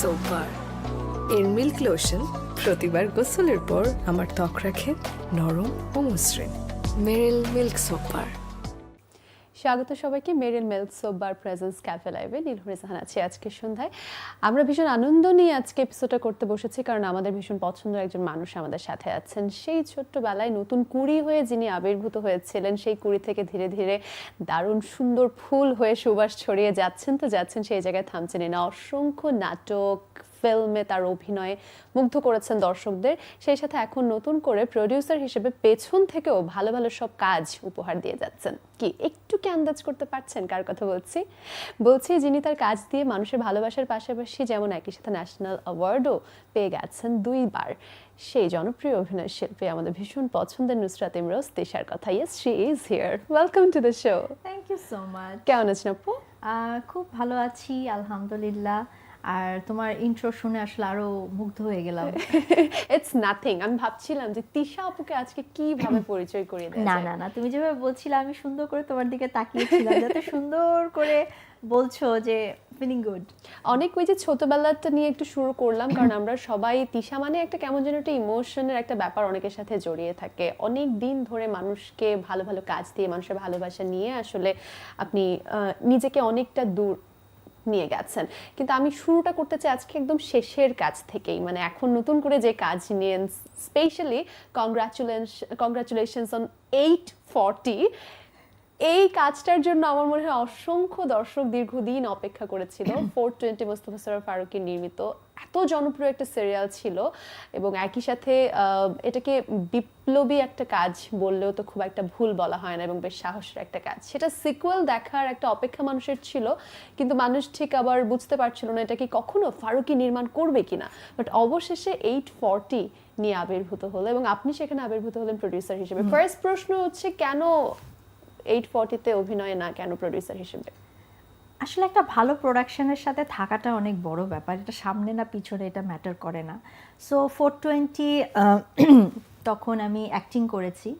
Soap bar এর milk lotion প্রতিবার গোসলের পর আমার ত্বক রাখে নরম ও মসৃণ। মেরিল মিল্ক সোপার স্বাগত সবাইকে Meril milk soap bar presence cafe লাইভে নীলহরি জাহান আছি আজকে সন্ধ্যায়। আমরা ভীষণ আনন্দ নিয়ে আজকে এপিসোডটা করতে বসেছি, কারণ আমাদের ভীষণ পছন্দের একজন মানুষ আমাদের সাথে আছেন। সেই ছোট্টবেলায় নতুন কুড়ি হয়ে যিনি আবির্ভূত হয়েছিলেন, সেই কুড়ি থেকে ধীরে ধীরে দারুণ সুন্দর ফুল হয়ে সুবাস ছড়িয়ে যাচ্ছেন। তো যাচ্ছেন সেই জায়গায় থামছেন। না অসংখ্য নাটক ফিল্মে তার অভিনয়ে মুগ্ধ করেছেন দর্শকদের। সেই সাথে এখন নতুন করে প্রডিউসার হিসেবে পেছন থেকেও ভালো ভালো সব কাজ উপহার দিয়ে যাচ্ছেন। কি একটু কি আন্দাজ করতে পারছেন? কার কথা বলছি? বলছি যিনি তার কাজ দিয়ে মানুষের ভালোবাসার পাশাপাশি যেমন একই সাথে ন্যাশনাল অ্যাওয়ার্ডও পেয়ে গেছেন দুইবার। সেই জনপ্রিয় অভিনয় শিল্পী আমাদের ভীষণ পছন্দের নুসরাত ইমরোজ তেশার কথা। Yes she is here welcome to the show thank you so much কেমন আছেন আপু? খুব ভালো আছি আলহামদুলিল্লাহ। আর তোমার ইন্ট্রো শুনে আসলে আরও মুগ্ধ হয়ে গেলাম। ইটস নাথিং আমি ভাবছিলাম যে তিশা আপুকে আজকে কীভাবে পরিচয় করিয়ে দেয় না না না তুমি যেভাবে বলছিলে আমি সুন্দর করে তোমার দিকে তাকিয়েছিলাম। যাতে সুন্দর করে বলছো যে ফিলিং গুড অনেক ওই যে ছোটবেলাটা নিয়ে একটু শুরু করলাম কারণ আমরা সবাই তিশা মানে একটা কেমন যেন একটা ইমোশনের একটা ব্যাপার অনেকের সাথে জড়িয়ে থাকে। অনেক দিন ধরে মানুষকে ভালো ভালো কাজ দিয়ে মানুষের ভালোবাসা নিয়ে আসলে আপনি নিজেকে অনেকটা দূর নিয়ে গেছেন। কিন্তু আমি শুরুটা করতে চাই আজকে একদম শেষের কাজ থেকেই। মানে এখন নতুন করে যে কাজ নিয়ে specially congratulation congratulations on eight forty এই কাজটার জন্য আমার মনে হয় অসংখ্য দর্শক দীর্ঘদিন অপেক্ষা করেছিল। ফোর টোয়েন্টি মোস্তফা সরোয়ার ফারুকের নির্মিত এত জনপ্রিয় একটা সিরিয়াল ছিল এবং একই সাথে এটাকে বিপ্লবী একটা কাজ বললেও তো খুব একটা ভুল বলা হয় না এবং বেশ সাহসের একটা কাজ। সেটা সিকুয়েল দেখার একটা অপেক্ষা মানুষের ছিল কিন্তু মানুষ ঠিক আবার বুঝতে পারছিল না এটা কি কখনো ফারুকি নির্মাণ করবে কিনা। বাট অবশেষে এইট ফর্টি নিয়ে আবির্ভূত হলো এবং আপনি সেখানে আবির্ভূত হলেন প্রডিউসার হিসেবে। ফার্স্ট প্রশ্ন হচ্ছে কেন এইট ফর্টিতে অভিনয় না কেন প্রডিউসার হিসেবে? আসলে একটা ভালো প্রোডাকশনের সাথে থাকাটা অনেক বড় ব্যাপার। এটা সামনে না পিছনে এটা ম্যাটার করে না। সো ফোর টোয়েন্টি তখন আমি অ্যাক্টিং করেছি।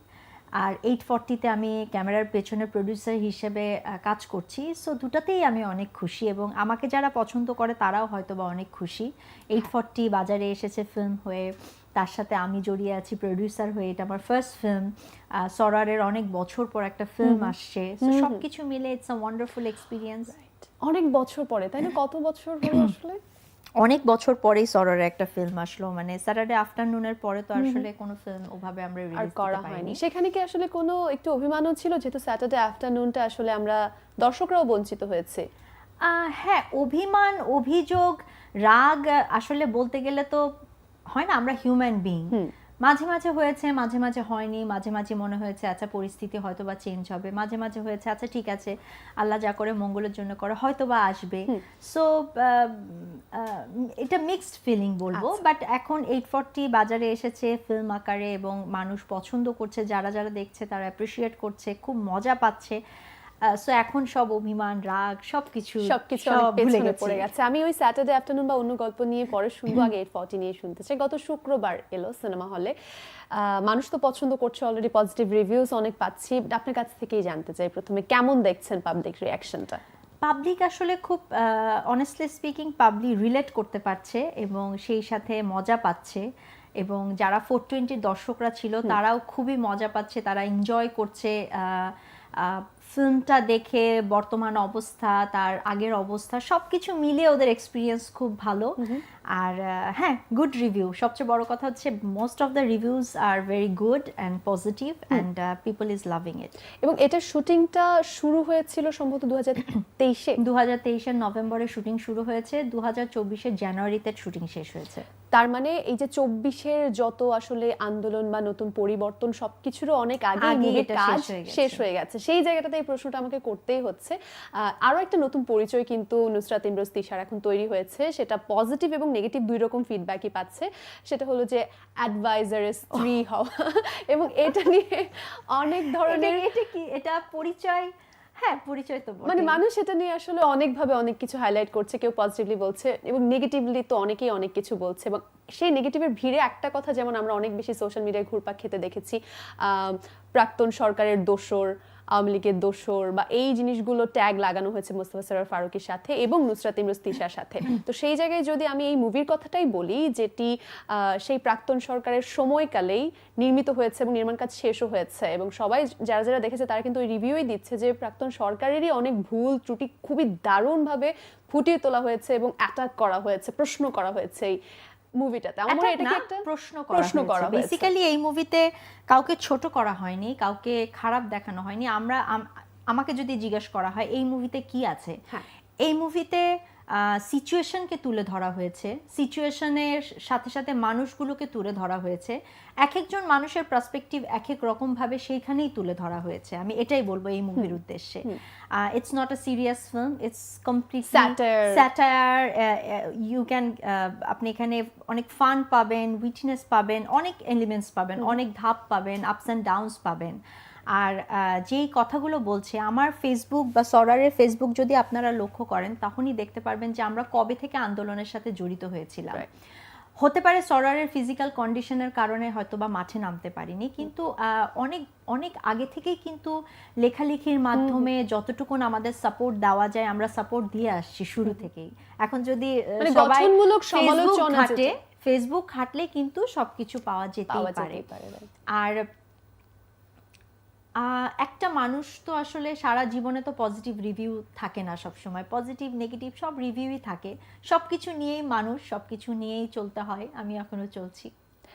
আর এইট ফর্টিতে আমি ক্যামেরার পেছনে প্রডিউসার হিসেবে কাজ করছি। সো দুটাতেই আমি অনেক খুশি এবং আমাকে যারা পছন্দ করে তারাও হয়তো বা অনেক খুশি। এইট ফর্টি বাজারে এসেছে ফিল্ম হয়ে। তার সাথে আমি জড়িয়ে আছি প্রডিউসার হয়ে। এটা আমার ফার্স্ট ফিল্ম সরারের অনেক বছর পর একটা ফিল্ম আসছে। সব কিছু মিলে ইটস আ ওয়ান্ডারফুল এক্সপিরিয়েন্স অনেক বছর পরে তাই না? কত বছর হলো আসলে? অনেক বছর পরেই সরারের একটা ফিল্ম আসলো। মানে স্যাটারডে আফটারনুনের পরে তো আসলে কোনো ফিল্ম ওভাবে আমরা রিলিজ করা হয়নি। সেখানে কি আসলে কোনো একটু অভিমানও ছিল যেহেতু স্যাটারডে আফটারনুনটা আসলে আমরা দর্শকরাও বঞ্চিত হয়েছে? আহ, হ্যাঁ অভিমান অভিযোগ রাগ আসলে বলতে গেলে তো হয় না? আমরা হিউম্যান বিং মাঝে মাঝে হয়েছে মাঝে মাঝে হয়নি মাঝে মাঝে মনে হয়েছে আচ্ছা পরিস্থিতি হয়তো বা চেঞ্জ হবে। মাঝে মাঝে হয়েছে আচ্ছা ঠিক আছে আল্লাহ যা করে মঙ্গলের জন্য করে হয়তো বা আসবে সো এটা মিক্সড ফিলিং বলব বাট এখন এইট ফর্টি বাজারে এসেছে ফিল্ম আকারে এবং মানুষ পছন্দ করছে যারা যারা দেখছে তারা অ্যাপ্রিসিয়েট করছে খুব মজা পাচ্ছে। সো এখন সব অভিমান রাগ সবকিছু সবকিছু সব ভুলে পেছনে পড়ে গেছে। আমি ওই স্যাটারডে আফটারনুন বা অন্য গল্প নিয়ে পরে শুনব আগে এইট ফর্টি নিয়ে শুনতে চাই। গত শুক্রবার এলো সিনেমা হলে মানুষ তো পছন্দ করছে অলরেডি পজিটিভ রিভিউস অনেক পাচ্ছি। আপনার কাছ থেকেই জানতে চাই প্রথমে কেমন দেখছেন পাবলিক রিয়াকশনটা পাবলিক আসলে খুব অনেস্টলি স্পিকিং পাবলিক রিলেট করতে পারছে এবং সেই সাথে মজা পাচ্ছে। এবং যারা ফোর টোয়েন্টির দর্শকরা ছিল তারাও খুবই মজা পাচ্ছে তারা এনজয় করছে ফিল্মটা দেখে বর্তমান অবস্থা তার আগের অবস্থা সব কিছু মিলিয়ে ওদের এক্সপিরিয়েন্স খুব ভালো। আর হ্যাঁ গুড রিভিউ সবচেয়ে বড় কথা হচ্ছে most of the reviews R very good and positive and people is loving it এবং এটার শুটিংটা শুরু হয়েছিল সম্ভবত দু হাজার তেইশে। দু হাজার তেইশের নভেম্বরে শুটিং শুরু হয়েছে দু হাজার চব্বিশের জানুয়ারিতে শুটিং শেষ হয়েছে। তার মানে এই যে চব্বিশের যত আসলে আন্দোলন বা নতুন পরিবর্তন সবকিছুরও অনেক আগে কাজ শেষ হয়ে গেছে। সেই জায়গাটাতে এই প্রশ্নটা আমাকে করতেই হচ্ছে। আহ, আরও একটা নতুন পরিচয় কিন্তু নুসরাত ইমরোজ তিশার এখন তৈরি হয়েছে সেটা পজিটিভ এবং নেগেটিভ দুই রকম ফিডব্যাকই পাচ্ছে। সেটা হলো যে অ্যাডভাইজারের স্ত্রী হওয়া এবং এটা নিয়ে অনেক ধরনের এটা- কি? এটা পরিচয়? হ্যাঁ পরিচয় তো মানে মানুষ এটা নিয়ে আসলে অনেকভাবে অনেক কিছু হাইলাইট করছে কেউ পজিটিভলি বলছে এবং নেগেটিভলি তো অনেকেই অনেক কিছু বলছে এবং সেই নেগেটিভের ভিড়ে একটা কথা যেমন আমরা অনেক বেশি সোশ্যাল মিডিয়ায় ঘুরপাক খেতে দেখেছি প্রাক্তন সরকারের দোসর আওয়ামী লীগের দোসর বা এই জিনিসগুলো ট্যাগ লাগানো হয়েছে মোস্তফা সরোয়ার ফারুকের সাথে এবং নুসরাত ইমরোজ তিশার সাথে। তো সেই জায়গায় যদি আমি এই মুভির কথাটাই বলি, যেটি সেই প্রাক্তন সরকারের সময়কালেই নির্মিত হয়েছে এবং নির্মাণ কাজ শেষও হয়েছে এবং সবাই যারা যারা দেখেছে তারা কিন্তু ওই রিভিউই দিচ্ছে যে প্রাক্তন সরকারেরই অনেক ভুল ত্রুটি খুবই দারুণভাবে ফুটিয়ে তোলা হয়েছে এবং অ্যাটাক করা হয়েছে, প্রশ্ন করা হয়েছে এই মুভিটাতে আমার মনে এটা একটা প্রশ্ন প্রশ্ন করা বেসিক্যালি এই মুভিতে কাউকে ছোট করা হয়নি কাউকে খারাপ দেখানো হয়নি। আমরা আমাকে যদি জিজ্ঞেস করা হয় এই মুভিতে কি আছে? হ্যাঁ। এই মুভিতে সিচুয়েশনকে তুলে ধরা হয়েছে। সিচুয়েশনের সাথে সাথে মানুষগুলোকে তুলে ধরা হয়েছে। এক একজন মানুষের পার্সপেক্টিভ এক এক রকম ভাবে সেইখানেই তুলে ধরা হয়েছে। আমি এটাই বলব এই মুভির উদ্দেশ্যে। It's not a serious film it's complete satire you can আপনি এখানে অনেক ফান পাবেন উইটনেস পাবেন অনেক এলিমেন্টস পাবেন অনেক ধাপ পাবেন আপস অ্যান্ড ডাউনস পাবেন। আর যেই কথাগুলো বলছে আমার ফেসবুক বা সরারের ফেসবুক যদি আপনারা লক্ষ্য করেন তখনই দেখতে পারবেন যে আমরা কবে থেকে আন্দোলনের সাথে জড়িত হয়েছিলাম। হতে পারে সরারের ফিজিক্যাল কন্ডিশনের কারণে হয়তো বা মাঠে নামতে পারিনি কিন্তু অনেক অনেক আগে থেকেই কিন্তু লেখালেখির মাধ্যমে যতটুকুন আমাদের সাপোর্ট দেওয়া যায় আমরা সাপোর্ট দিয়ে আসছি শুরু থেকেই। এখন যদি মানে সবাই ফেসবুক সমালোচনা ঘাটে ফেসবুক ঘাটলে কিন্তু সবকিছু পাওয়া যেতেই পারে. আর একটা মানুষ তো আসলে সারা জীবনে তো পজিটিভ রিভিউ থাকে না সব সময় পজিটিভ নেগেটিভ সব রিভিউই থাকে। সব কিছু নিয়েই মানুষ সব কিছু নিয়েই চলতে হয়। আমি এখনও চলছি।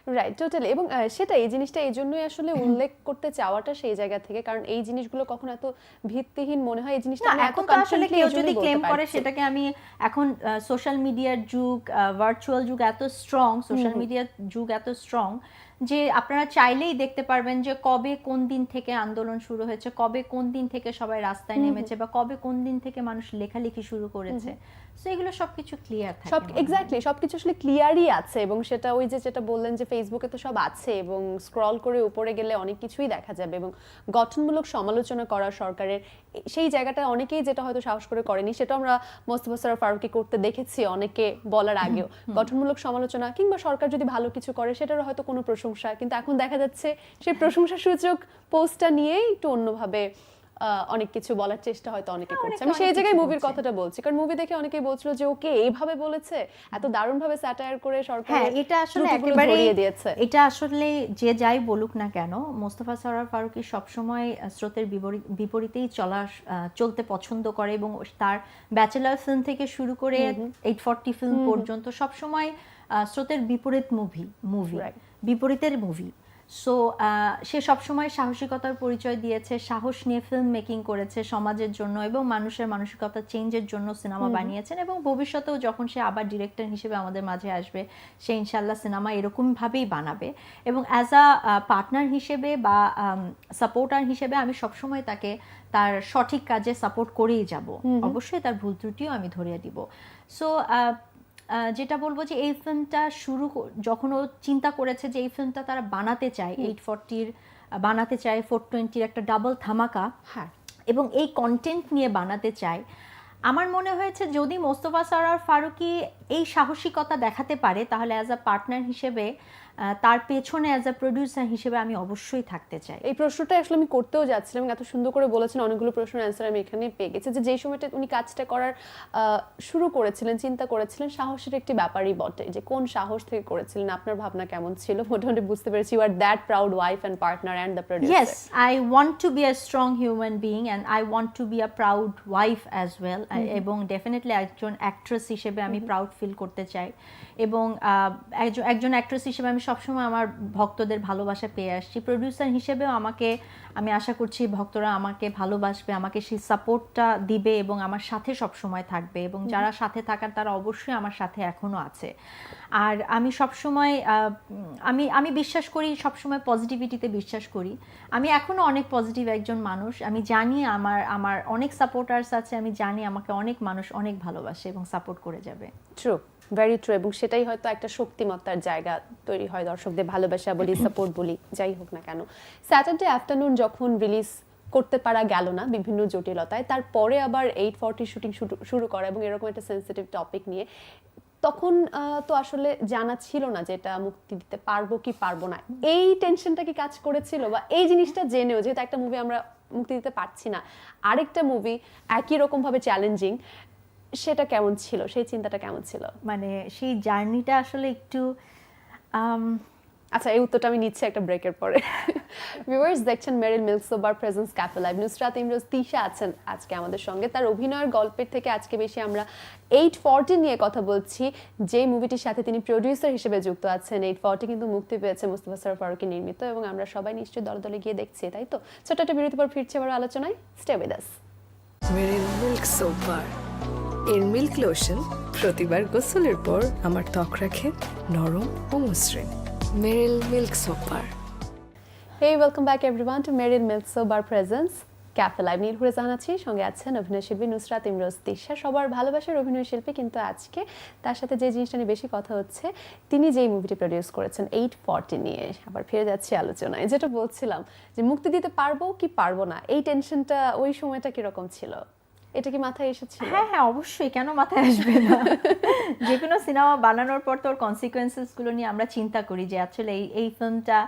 রাইট টোটালি এবং সেটা এই জিনিসটা এই জন্যই আসলে উল্লেখ করতে চাওয়াটা সেই জায়গা থেকে। কারণ এই জিনিসগুলো কখনো এত ভিত্তিহীন মনে হয় এই জিনিসটা এখন তো আসলে কেউ যদি ক্লেম করে সেটাকে আমি এখন সোশ্যাল মিডিয়ার যুগ ভার্চুয়াল যুগ এত স্ট্রং সোশ্যাল মিডিয়ার যুগ এত স্ট্রং যে আপনারা চাইলেই দেখতে পারবেন যে কবে কোন দিন থেকে আন্দোলন শুরু হয়েছে কবে কোন দিন থেকে সবাই রাস্তায় নেমেছে বা কবে কোন দিন থেকে মানুষ লেখালেখি শুরু করেছে। সো এগুলো সবকিছু ক্লিয়ার থাকে সব এক্স্যাক্টলি সবকিছু আসলে ক্লিয়ারই আছে এবং সেটা ওই যে যেটা বললেন যে ফেসবুকে তো সব আছে এবং স্ক্রল করে উপরে গেলে অনেক কিছুই দেখা যাবে এবং গঠনমূলক সমালোচনা করা সরকারের সেই জায়গাটা অনেকেই যেটা হয়তো সাহস করে করেনি সেটা আমরা মোস্তফা সরোয়ার ফারুকি করতে দেখেছি অনেকে বলার আগেও। গঠনমূলক সমালোচনা কিংবা সরকার যদি ভালো কিছু করে সেটারও হয়তো কোনো প্রশংসা কিন্তু এখন দেখা যাচ্ছে সেই প্রশংসা সূচক পোস্টটা নিয়েই একটু অন্যভাবে অনেক কিছু বলার চেষ্টা হয়তো অনেকে হ্যাঁ, করছে। আমি সেই জায়গায় মুভির কথাটা বলছি। কারণ মুভি দেখে অনেকেই বলছিল যে ওকে এইভাবে বলেছে? এত দারুণ ভাবে স্যাটায়ার করে সরকার হ্যাঁ এটা আসলে একেবারে দিয়েছে। এটা আসলে যে যাই বলুক না কেন মোস্তফা সরার ফারুকি সবসময় স্রোতের বিপরীতেই চলা চলতে পছন্দ করে এবং তার ব্যাচেলার ফিল্ম থেকে শুরু করে এইট ফর্টি ফিল্ম পর্যন্ত সবসময় আহ, স্রোতের বিপরীত মুভি মুভি. বিপরীতের মুভি সো সে সবসময় সাহসিকতার পরিচয় দিয়েছে সাহস নিয়ে ফিল্ম মেকিং করেছে সমাজের জন্য এবং মানুষের মানসিকতা চেঞ্জের জন্য সিনেমা বানিয়েছেন এবং ভবিষ্যতেও যখন সে আবার ডিরেক্টর হিসেবে আমাদের মাঝে আসবে সে ইনশাল্লাহ সিনেমা এরকমভাবেই বানাবে। এবং অ্যাজ আ পার্টনার হিসেবে বা সাপোর্টার হিসেবে আমি সবসময় তাকে তার সঠিক কাজে সাপোর্ট করেই যাব। অবশ্যই তার ভুল ত্রুটিও আমি ধরিয়ে দিব। সো যেটা বলব যে এই ফিল্মটা শুরু যখন ও চিন্তা করেছে যে এই ফিল্মটা তারা বানাতে চায় এইট ফোরটির বানাতে চায় ফোর টোয়েন্টির একটা ডাবল ধামাকা। হ্যাঁ। এবং এই কন্টেন্ট নিয়ে বানাতে চায়। আমার মনে হয়েছে যদি মোস্তফা সরার ফারুকি এই সাহসিকতা দেখাতে পারে তাহলে অ্যাজ আ পার্টনার হিসেবে তার পেছনে অ্যাজ আ প্রডিউসার হিসেবে আমি অবশ্যই থাকতে চাই। এই প্রশ্নটা আসলে আমি করতেও যাচ্ছিলাম এত সুন্দর করে বলেছেন অনেকগুলো প্রশ্নের অ্যান্সার আমি এখানে পেয়ে গেছি। যে যেই সময়টা উনি কাজটা করার শুরু করেছিলেন চিন্তা করেছিলেন সাহসের একটি ব্যাপারই বটে যে কোন সাহস থেকে করেছিলেন আপনার ভাবনা কেমন ছিল? মোটামুটি বুঝতে পেরেছি you are that proud wife and partner and the producer Yes, I want to be a strong human being and I want to be a proud wife as well. এবং ডেফিনেটলি একজন অ্যাক্ট্রেস হিসেবে আমি proud feel করতে চাই। এবং একজন একজন actress হিসেবে আমি সবসময় আমার ভক্তদের ভালোবাসা পেয়ে আসছি। প্রডিউসার হিসেবেও আমাকে আমি আশা করছি ভক্তরা আমাকে ভালোবাসবে আমাকে সেই সাপোর্টটা দিবে এবং আমার সাথে সব সময় থাকবে এবং যারা সাথে থাকার তারা অবশ্যই আমার সাথে এখনও আছে। আর আমি সবসময় আহ, আমি আমি বিশ্বাস করি সবসময় পজিটিভিটিতে বিশ্বাস করি। আমি এখনও অনেক পজিটিভ একজন মানুষ। আমি জানি আমার আমার অনেক সাপোর্টার্স আছে আমি জানি আমাকে অনেক মানুষ অনেক ভালোবাসে এবং সাপোর্ট করে যাবে। ট্রু ভেরি ট্রু এবং সেটাই হয়তো একটা শক্তিমত্তার জায়গা তৈরি হয় দর্শকদের ভালোবাসা বলি সাপোর্ট বলি যাই হোক না কেন। স্যাটারডে আফটারনুন যখন রিলিজ করতে পারা গেল না বিভিন্ন জটিলতায় তারপরে আবার এইট ফর্টি শুটিং শুরু করা এবং এরকম একটা সেন্সিটিভ টপিক নিয়ে তখন তো আসলে জানা ছিল না যে এটা মুক্তি দিতে পারব কি পারব না। এই টেনশনটা কি কাজ করেছিল? বা এই জিনিসটা জেনেও যেহেতু একটা মুভি আমরা মুক্তি দিতে পারছি না আরেকটা মুভি একই রকম ভাবে চ্যালেঞ্জিং সেটা কেমন ছিল? সেই চিন্তাটা কেমন ছিল? মানে সেই জার্নিটা আসলে একটু আচ্ছা এই উত্তরটা আমি নিচ্ছি একটা ব্রেকের পরে। ভিউয়ার্স দেখছেন Meril milk soap bar presence cafe live Nusrat Imroz Tisha আছেন আজকে আমাদের সঙ্গে। তার অভিনয়ের গল্পের থেকে আজকে বেশি আমরা এইট ফর্টি নিয়ে কথা বলছি। যে মুভিটির সাথে তিনি প্রডিউসার হিসেবে যুক্ত আছেন এইট ফর্টি কিন্তু মুক্তি পেয়েছে মুস্তফা সরফ ফারুকি নির্মিত এবং আমরা সবাই নিশ্চয়ই দলে দলে গিয়ে দেখছি তাই তো? ছোট্ট একটা বিরতি পর ফিরছে আবার আলোচনায়। Stay with us Meril milk soap bar এর মিল্ক লোশন প্রতিবার গোসলের পর আমার ত্বক রাখে নরম ও মসৃণ। Meril milk soap bar. Hey, welcome back everyone to Merin Milso presence. Cafe live নির্ভরে জানাচ্ছি সঙ্গে আছেন অভিনয় শিল্পী নুসরাত ইমরোজ তিশা। সবার ভালোবাসার অভিনয় শিল্পী কিন্তু আজকে। তার সাথে যে জিনিসটা নিয়ে বেশি কথা হচ্ছে তিনি যেই মুভিটি প্রডিউস করেছেন এইট ফর্টি নিয়ে। আবার ফিরে যাচ্ছি আলোচনায়। যেটা বলছিলাম যে মুক্তি দিতে পারব কি পারব না? এই টেনশনটা ওই সময়টা কীরকম ছিল? এটা কি মাথায় এসেছিল? হ্যাঁ হ্যাঁ অবশ্যই। কেন মাথায় আসবে না? যে কোনো সিনেমা বানানোর পর তোর কনসিকোয়েন্সেসগুলো নিয়ে আমরা চিন্তা করি যে আসলে এই এই ফিল্মটা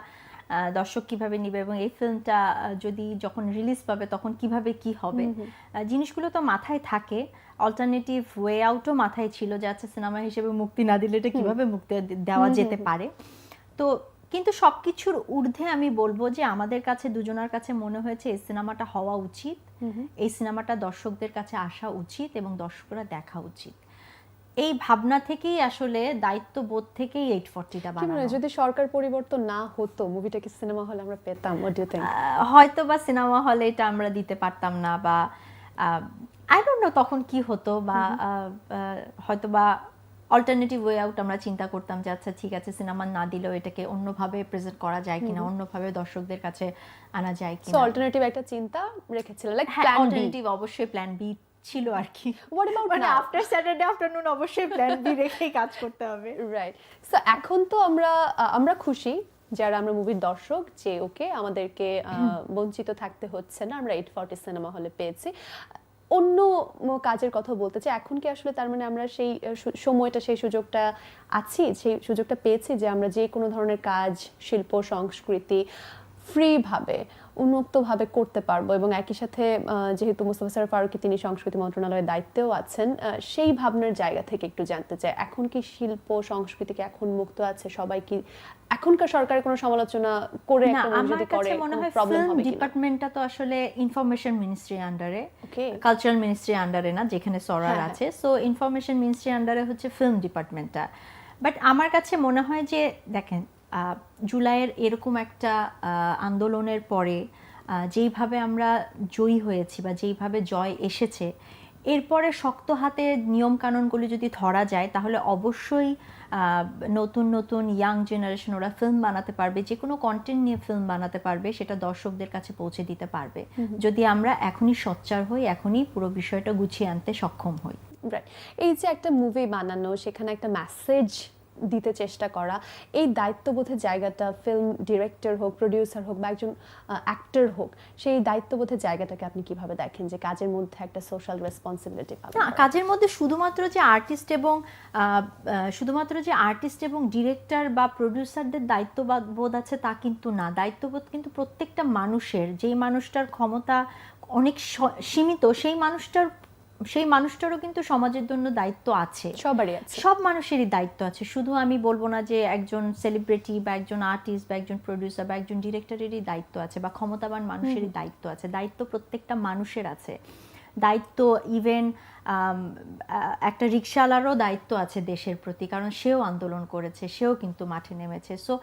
দর্শক কীভাবে নিবে এবং এই ফিল্মটা যদি যখন রিলিজ পাবে তখন কীভাবে কি হবে? জিনিসগুলো তো মাথায় থাকে। অল্টারনেটিভ ওয়ে আউটও মাথায় ছিল যে আচ্ছা সিনেমা হিসেবে মুক্তি না দিলে এটা কীভাবে মুক্তি দেওয়া যেতে পারে? তো কিন্তু সবকিছুর ঊর্ধ্বে আমি বলব যে আমাদের কাছে দুজনের কাছে মনে হয়েছে এই সিনেমাটা হওয়া উচিত। এই সিনেমাটা দর্শকদের কাছে আসা উচিত এবং দর্শকরা দেখা উচিত। এই ভাবনা থেকেই আসলে দায়িত্ববোধ থেকেই এইট ফর্টিটা বানানো। যদি সরকার পরিবর্তন না হতো মুভিটা কি সিনেমা হলে আমরা পেতাম? হয়তো বা সিনেমা হলে এটা আমরা দিতে পারতাম না বা আই ডোন্ট নো তখন কি হতো বা হয়তো বা অল্টারনেটিভ ওয়ে আউট আমরা চিন্তা করতাম যে আচ্ছা ঠিক আছে সিনেমা না দিলেও এটাকে অন্যভাবে প্রেজেন্ট করা যায় কিনা অন্যভাবে দর্শকদের কাছে আনা যায় কিনা? অল্টারনেটিভ একটা চিন্তা রেখেছিল লাইক প্ল্যান অল্টারনেটিভ অবশ্যই প্ল্যান বি ছিল আর কি। What about মানে আফটার স্যাটারডে আফটারনুন অবশ্যই প্ল্যান বি রেখেই কাজ করতে হবে। রাইট সো এখন তো আমরা আমরা খুশি যারা আমরা মুভির দর্শক যে ওকে আমাদেরকে বঞ্চিত থাকতে হচ্ছে না আমরা এইট ফর্টি সিনেমা হলে পেয়েছি। অন্য কাজের কথা বলতে চাই। এখন কি আসলে তার মানে আমরা সেই সময়টা, সেই সুযোগটা আছি, সেই সুযোগটা পেয়েছি যে আমরা যে কোনো ধরনের কাজ, শিল্প, সংস্কৃতি ফ্রিভাবে উন্মুক্তভাবে করতে পারব এবং একই সাথে যেহেতু মুস্তফা স্যার ফারুকি তিনি সংস্কৃতি মন্ত্রণালয়ের দায়িত্বেও আছেন সেই ভাবনার জায়গা থেকে একটু জানতে চাই এখন কি শিল্প সংস্কৃতিকে এখন মুক্ত আছে? সবাই কি এখনকার সরকারের কোনো সমালোচনা করে আমার যদি করে কাছে মনে হয় প্রবলেম ফিল্ম হবে ডিপার্টমেন্টটা তো আসলে ইনফরমেশন মিনিস্ট্রি আন্ডারে ওকে কালচারাল মিনিস্ট্রি আন্ডারে না যেখানে সরার হ্যাঁ, আছে। সো ইনফরমেশন মিনিস্ট্রি আন্ডারে হচ্ছে ফিল্ম ডিপার্টমেন্টটা বাট আমার কাছে মনে হয় যে দেখেন জুলাইয়ের এরকম একটা আন্দোলনের পরে যেইভাবে আমরা জয়ী হয়েছি বা যেইভাবে জয় এসেছে এরপরে শক্ত হাতে নিয়মকানুনগুলি যদি ধরা যায় তাহলে অবশ্যই নতুন নতুন ইয়াং জেনারেশন ওরা ফিল্ম বানাতে পারবে যে কোনো কন্টেন্ট নিয়ে ফিল্ম বানাতে পারবে সেটা দর্শকদের কাছে পৌঁছে দিতে পারবে। যদি আমরা এখনই সোচ্চার হই এখনই পুরো বিষয়টা গুছিয়ে আনতে সক্ষম হই। রাইট এই যে একটা মুভি বানানো সেখানে একটা মেসেজ দিতে চেষ্টা করা। এই দায়িত্ববোধের জায়গাটা ফিল্ম ডিরেক্টর হোক প্রডিউসার হোক বা একজন অ্যাক্টর হোক সেই দায়িত্ববোধের জায়গাটাকে আপনি কীভাবে দেখেন যে কাজের মধ্যে একটা সোশ্যাল রেসপন্সিবিলিটি না কাজের মধ্যে শুধুমাত্র যে আর্টিস্ট এবং শুধুমাত্র যে আর্টিস্ট এবং ডিরেক্টর বা প্রডিউসারদের দায়িত্ববোধ আছে তা কিন্তু না। দায়িত্ববোধ কিন্তু প্রত্যেকটা মানুষের যেই মানুষটার ক্ষমতা অনেক সীমিত সেই মানুষটার সেই মানুষটারও কিন্তু সমাজের জন্য দায়িত্ব আছে। সবারই আছে। সব মানুষেরই দায়িত্ব আছে। শুধু আমি বলব না যে একজন সেলিব্রিটি বা একজন আর্টিস্ট বা একজন প্রডিউসার বা একজন ডিরেক্টরেরই দায়িত্ব আছে বা ক্ষমতাবান মানুষেরই দায়িত্ব আছে। দায়িত্ব প্রত্যেকটা মানুষের আছে। দায়িত্ব ইভেন একটা রিক্সাওয়ালারও দায়িত্ব আছে দেশের প্রতি। কারণ সেও আন্দোলন করেছে সেও কিন্তু মাঠে নেমেছে। সো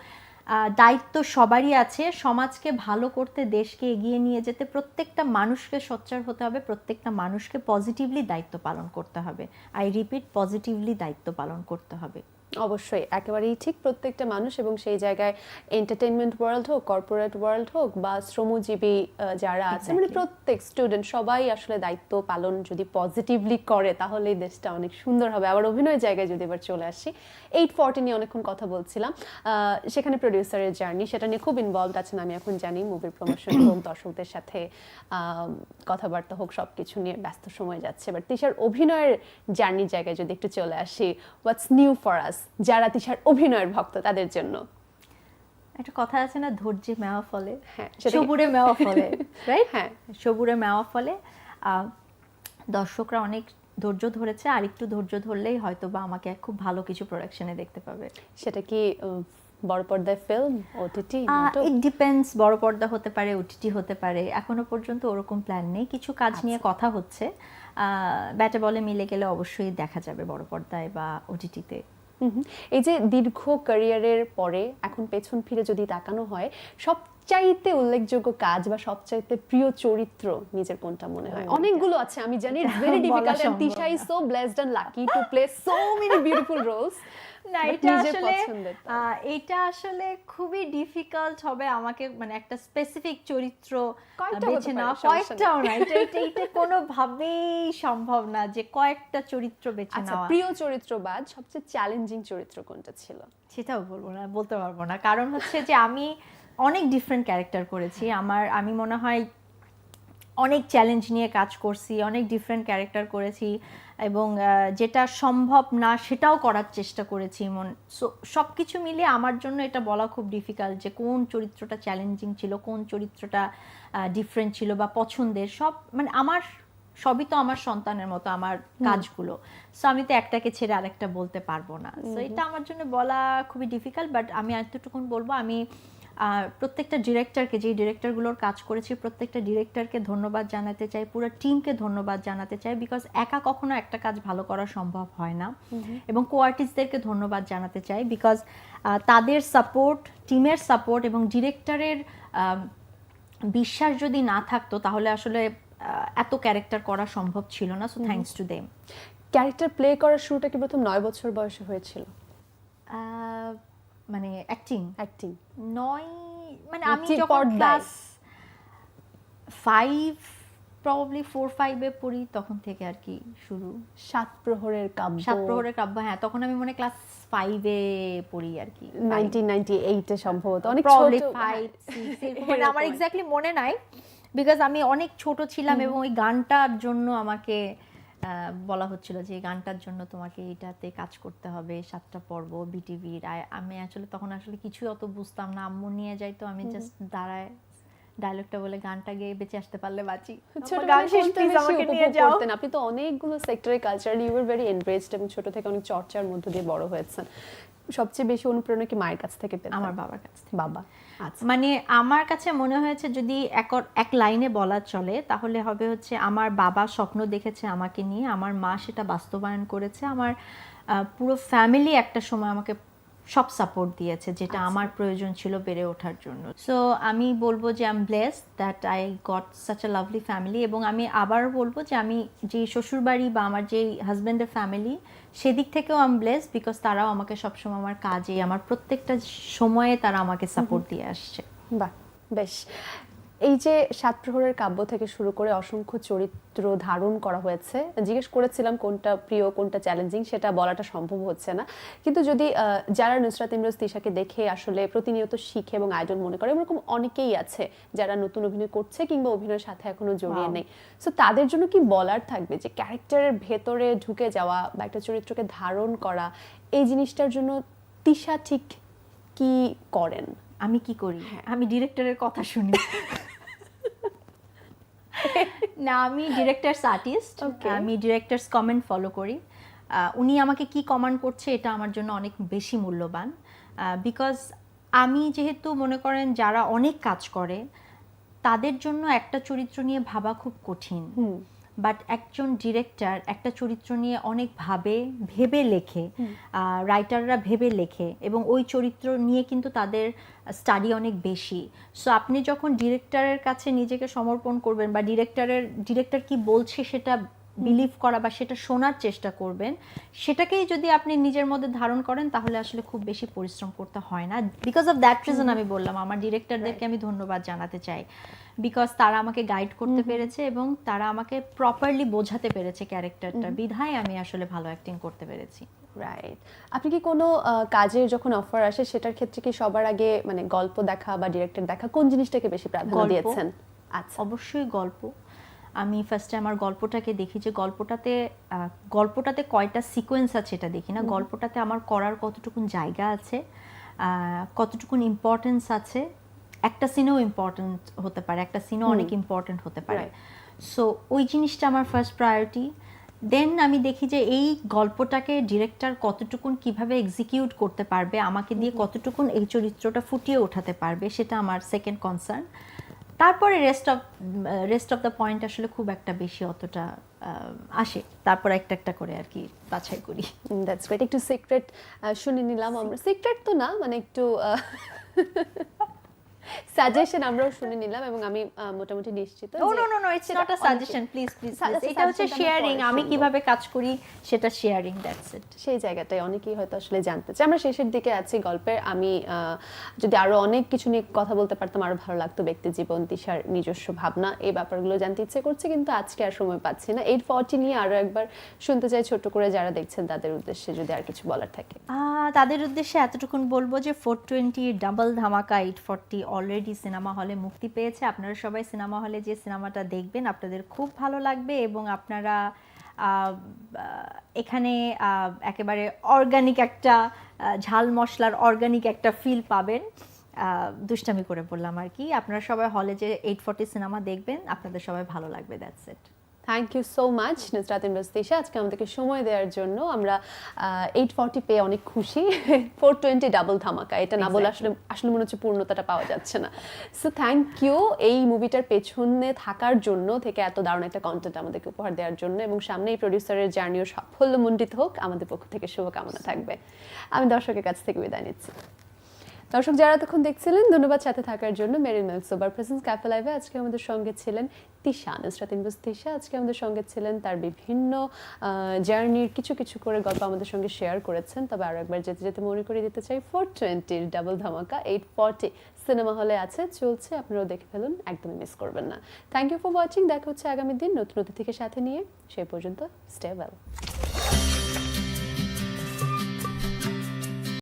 দায়িত্ব সবারই আছে। সমাজকে ভালো করতে, দেশকে এগিয়ে নিয়ে যেতে প্রত্যেকটা মানুষকে সোচ্চার হতে হবে, প্রত্যেকটা মানুষকে পজিটিভলি দায়িত্ব পালন করতে হবে। আই রিপিট পজিটিভলি দায়িত্ব পালন করতে হবে। অবশ্যই একেবারেই ঠিক প্রত্যেকটা মানুষ এবং সেই জায়গায় এন্টারটেনমেন্ট ওয়ার্ল্ড হোক কর্পোরেট ওয়ার্ল্ড হোক বা শ্রমজীবী যারা আছে মানে প্রত্যেক স্টুডেন্ট সবাই আসলে দায়িত্ব পালন যদি পজিটিভলি করে তাহলে এই দেশটা অনেক সুন্দর হবে। আবার অভিনয় জায়গায় যদি এবার চলে আসি এইট ফর্টি নিয়ে অনেকক্ষণ কথা বলছিলাম। সেখানে প্রডিউসারের জার্নি সেটা নিয়ে খুব ইনভলভ আছেন আমি এখন জানি মুভির প্রমোশন হোক দর্শকদের সাথে কথাবার্তা হোক সব কিছু নিয়ে ব্যস্ত সময় যাচ্ছে। এবার তিশার অভিনয়ের জার্নির জায়গায় যদি একটু চলে আসি হোয়াটস নিউ ফর আস যারা তিশার অভিনয়ের ভক্ত তাদের জন্য। একটা কথা আছে না ধৈর্যে মেওয়া ফলে। হ্যাঁ, সবুরে মেওয়া ফলে রাইট হ্যাঁ। সবুরে মেওয়া ফলে দর্শকরা অনেক ধৈর্য ধরেছে আর একটু ধৈর্য ধরলেই হয়তো বা আমাকে খুব ভালো কিছু প্রোডাকশনে দেখতে পাবে। সেটা কি বড় পর্দায় ফিল্ম ওটিটি ইট ডিপেন্ডস বড় পর্দা হতে পারে ওটিটি হতে পারে এখনও পর্যন্ত ওরকম প্ল্যান নেই। কিছু কাজ নিয়ে আচ্ছা। কথা হচ্ছে ব্যাটে বলে মিলে গেলে অবশ্যই দেখা যাবে বড় পর্দায় বা ওটিটিতে এই যে দীর্ঘ ক্যারিয়ারের পরে এখন পেছন ফিরে যদি তাকানো হয় সবচাইতে উল্লেখযোগ্য কাজ বা সবচাইতে প্রিয় চরিত্র নিজের কোনটা মনে হয়? অনেকগুলো আছে আমি জানি very difficult and Tisha is so blessed and lucky to play so many beautiful roles না এটা আসলে এটা আসলে খুবই ডিফিকাল্ট হবে আমাকে মানে একটা স্পেসিফিক চরিত্র বেছে নেওয়া। কয়েকটাও না এটা এটা এটা কোনোভাবেই সম্ভব না যে কয়েকটা চরিত্র বেছে আচ্ছা নেওয়া। প্রিয় চরিত্র বাদ সবচেয়ে চ্যালেঞ্জিং চরিত্র কোনটা ছিল? সেটাও বলব না বলতে পারব না। কারণ হচ্ছে যে আমি অনেক ডিফারেন্ট ক্যারেক্টার করেছি। আমার আমি মনে হয় অনেক চ্যালেঞ্জ নিয়ে কাজ করছি অনেক ডিফারেন্ট ক্যারেক্টার করেছি। এবং যেটা সম্ভব না সেটাও করার চেষ্টা করেছি মন সো সব কিছু মিলিয়ে আমার জন্য এটা বলা খুব ডিফিকাল্ট যে কোন চরিত্রটা চ্যালেঞ্জিং ছিল কোন চরিত্রটা ডিফারেন্ট ছিল বা পছন্দের সব মানে আমার সবই তো আমার সন্তানের মতো আমার কাজগুলো। সো আমি তো একটাকে ছেড়ে আরেকটা বলতে পারব না। সো এটা আমার জন্য বলা খুবই ডিফিকাল্ট বাট আমি এতটুকুন বলব আমি প্রত্যেকটা ডিরেক্টরকে যে ডিরেক্টরগুলোর কাজ করেছি প্রত্যেকটা ডিরেক্টরকে ধন্যবাদ জানাতে চাই পুরো টিমকে ধন্যবাদ জানাতে চাই বিকজ একা কখনো একটা কাজ ভালো করা সম্ভব হয় না। এবং কো আর্টিস্টদেরকে ধন্যবাদ জানাতে চাই বিকজ তাদের সাপোর্ট টিমের সাপোর্ট এবং ডিরেক্টরের বিশ্বাস যদি না থাকতো তাহলে আসলে এত ক্যারেক্টার করা সম্ভব ছিল না so thanks to them character play করার শুরুটা কি প্রথম নয় বছর বয়সে হয়েছিল? মানে অ্যাক্টিং অ্যাক্টিং নয় মানে আমি যখন ক্লাস ফাইভ প্রবাবলি ফোর ফাইভে পড়ি তখন থেকে আর কি শুরু। সাত প্রহরের কাব্য। সাত প্রহরের কাব্য হ্যাঁ তখন আমি মনে ক্লাস ফাইভে পড়ি আর কি। নাইনটিন নাইনটি এইটে সম্ভবত। অনেক প্রবাবলি ছোট। ফাইভ মানে আমার এক্স্যাক্টলি মনে নাই বিকজ আমি অনেক ছোট ছিলাম এবং ওই গানটার জন্য আমাকে বলা হচ্ছিল যে গানটার জন্য তোমাকে এটাতে কাজ করতে হবে সাতটা পর্ব বিটিভির আমি আসলে তখন আসলে কিছু অত বুঝতাম না। আম্মু নিয়ে যাই তো আমি জাস্ট দাঁড়ায় ডায়লগটা বলে গানটা গেয়ে বেঁচে আসতে পারলে বাঁচি। ছোট গান শেষ প্লিজ আমাকে নিয়ে যাও। করতেন? আপনি তো অনেকগুলো সেক্টরে cultural you are very engaged এবং ছোট থেকে অনেক চর্চার মধ্য দিয়ে বড় হয়েছেন। সবচেয়ে বেশি অনুপ্রেরণা কি মায়ের কাছ থেকে পেতাম আমার বাবার কাছ থেকে। বাবা আচ্ছা। মানে আমার কাছে মনে হয়েছে যদি এক এক লাইনে বলা চলে তাহলে হবে হচ্ছে আমার বাবা স্বপ্ন দেখেছে আমাকে নিয়ে আমার মা সেটা বাস্তবায়ন করেছে আমার আহ, পুরো ফ্যামিলি একটা সময় আমাকে সব সাপোর্ট দিয়েছে যেটা আমার প্রয়োজন ছিল বেড়ে ওঠার জন্য। সো আমি বলব যে I am bless that I got such a lovely family এবং আমি আবার বলব যে আমি যে শ্বশুরবাড়ি বা আমার যেই হাজব্যান্ডের ফ্যামিলি সেদিক থেকেও আম ব্লেস বিকজ তারাও আমাকে সবসময় আমার কাজে আমার প্রত্যেকটা সময়ে তারা আমাকে সাপোর্ট দিয়ে আসছে। বাহ বেশ। এই যে সাত প্রহরের কাব্য থেকে শুরু করে অসংখ্য চরিত্র ধারণ করা হয়েছে জিজ্ঞেস করেছিলাম কোনটা প্রিয় কোনটা চ্যালেঞ্জিং সেটা বলাটা সম্ভব হচ্ছে না। কিন্তু যদি যারা নুসরাত ইমরোজ তিশাকে দেখে আসলে প্রতিনিয়ত শিখে এবং আয়োজন মনে করে এরকম অনেকেই আছে যারা নতুন অভিনয় করছে কিংবা অভিনয়ের সাথে এখনও জড়িয়ে নেই। সো তাদের জন্য কি বলার থাকবে যে ক্যারেক্টারের ভেতরে ঢুকে যাওয়া বা একটা চরিত্রকে ধারণ করা এই জিনিসটার জন্য তিশা ঠিক কি করেন? আমি কি করি? আমি ডিরেক্টরের কথা শুনি। না আমি ডিরেক্টরস আর্টিস্ট আমি ডিরেক্টরস কমেন্ট ফলো করি। উনি আমাকে কি কমান্ড করছে এটা আমার জন্য অনেক বেশি মূল্যবান। বিকজ আমি যেহেতু মনে করেন যারা অনেক কাজ করে তাদের জন্য একটা চরিত্র নিয়ে ভাবা খুব কঠিন। বাট একজন ডিরেক্টর একটা চরিত্র নিয়ে অনেক ভাবে ভেবে লেখে রাইটাররা ভেবে লেখে এবং ওই চরিত্র নিয়ে কিন্তু তাদের স্টাডি অনেক বেশি। সো আপনি যখন ডিরেক্টরের কাছে নিজেকে সমর্পণ করবেন বা ডিরেক্টরের ডিরেক্টর কি বলছে সেটা বিলিভ করা বা সেটা শোনার চেষ্টা করবেন সেটাকেই যদি আপনি নিজের মধ্যে ধারণ করেন তাহলে আসলে খুব বেশি পরিশ্রম করতে হয় না। বিকজ অফ দ্যাট রিজন আমি বললাম আমার ডিরেক্টরদেরকে আমি ধন্যবাদ জানাতে চাই। বিকজ তারা আমাকে গাইড করতে পেরেছে এবং তারা আমাকে প্রপারলি বোঝাতে পেরেছে ক্যারেক্টারটা বিধায় আমি আসলে ভালো অ্যাক্টিং করতে পেরেছি। রাইট আপনি কি কোনো কাজের যখন অফার আসে সেটার ক্ষেত্রে কি সবার আগে মানে গল্প দেখা বা ডিরেক্টর দেখা কোন জিনিসটাকে বেশি প্রাধান্য দিয়েছেন? আচ্ছা। অবশ্যই গল্প। আমি ফার্স্টে আমার গল্পটাকে দেখি যে গল্পটাতে গল্পটাতে কয়টা সিকোয়েন্স আছে এটা দেখি না। গল্পটাতে আমার করার কতটুকুন জায়গা আছে কতটুকুন ইম্পর্টেন্স আছে একটা সিনেও ইম্পর্টেন্ট হতে পারে একটা সিনেও অনেক ইম্পর্টেন্ট হতে পারে। সো ওই জিনিসটা আমার ফার্স্ট প্রায়োরিটি দেন আমি দেখি যে এই গল্পটাকে ডিরেক্টর কতটুকুন কীভাবে এক্সিকিউট করতে পারবে আমাকে দিয়ে কতটুকুন এই চরিত্রটা ফুটিয়ে ওঠাতে পারবে সেটা আমার সেকেন্ড কনসার্ন তারপরে rest of rest of the point আসলে খুব একটা বেশি অতটা আহ, আসে। তারপর একটা একটা করে আর কি বাছাই করি। দ্যাটস গ্রেট একটু সিক্রেট শুনে নিলাম আমরা। সিক্রেট তো না মানে একটু সাজেশন আমরাও শুনে নিলাম এবং আমি মোটামুটি নিশ্চিত no no no no it's not a suggestion please please এটা হচ্ছে শেয়ারিং আমি। কীভাবে কাজ করি সেটা শেয়ারিং দ্যাটস ইট সেই জায়গাটাই অনেকেই হয়তো আসলে জানতে চায়। আমরা শেষের দিকে আছি গল্পের। আমি যদি আরও অনেক কিছু নিয়ে কথা বলতে পারতাম আরও ভালো লাগতো ব্যক্তি জীবন তিশার নিজস্ব ভাবনা এই ব্যাপারগুলো জানতে ইচ্ছে করছে কিন্তু আজকে আর সময় পাচ্ছি না। এইট ফর্টি নিয়ে আরও একবার শুনতে চাই ছোট করে যারা দেখছেন তাদের উদ্দেশ্যে যদি আর কিছু বলার থাকে। তাদের উদ্দেশ্যে এতটুকুন বলব যে four twenty double Dhamaka eight forty already cinema হলে মুক্তি পেয়েছে। আপনারা সবাই সিনেমা হলে যে সিনেমাটা দেখবেন, আপনাদের খুব ভালো লাগবে এবং আপনারা এখানে একেবারে অর্গানিক একটা ঝাল মশলার অর্গানিক একটা ফিল পাবেন। দুষ্টামি করে বললাম আর কি। আপনারা সবাই হলে যে এইট ফর্টি সিনেমা দেখবেন, আপনাদের সবাই ভালো লাগবে that's it thank you so much Nusrat ইনভেস্টিশা আজকে আমাদেরকে সময় দেওয়ার জন্য আমরা এইট ফর্টি পেয়ে অনেক খুশি। ফোর টোয়েন্টি ডাবল ধামাকা। এটা না বলে আসলে আসলে মনে হচ্ছে পূর্ণতাটা পাওয়া যাচ্ছে না। সো থ্যাংক ইউ এই মুভিটার পেছনে থাকার জন্য থেকে এত দারুণ একটা কন্টেন্ট আমাদেরকে উপহার দেওয়ার জন্য এবং সামনে এই প্রডিউসারের জার্নিও সাফল্যমণ্ডিত হোক। আমাদের পক্ষ থেকে শুভকামনা থাকবে। আমি দর্শকের কাছ থেকে বিদায় নিচ্ছি। দর্শক যারা তখন দেখছিলেন, ধন্যবাদ সাথে থাকার জন্য। Meril milk soap bar presence cafe লাইভে আজকে আমাদের সঙ্গে ছিলেন তিশা, নুসরাত ইনবুস তিশা। আজকে আমাদের সঙ্গে ছিলেন তার বিভিন্ন জার্নির কিছু কিছু করে গল্প আমাদের সঙ্গে শেয়ার করেছেন। তবে আরও একবার যেতে যেতে মনে করে দিতে চাই ফোর টোয়েন্টির double Dhamaka eight forty cinema হলে আছে, চলছে। আপনারাও দেখে ফেলুন, একদমই মিস করবেন না। থ্যাংক ইউ ফর ওয়াচিং দেখা হচ্ছে আগামী দিন নতুন অতিথিকে সাথে নিয়ে। সেই পর্যন্ত স্টে ওয়েল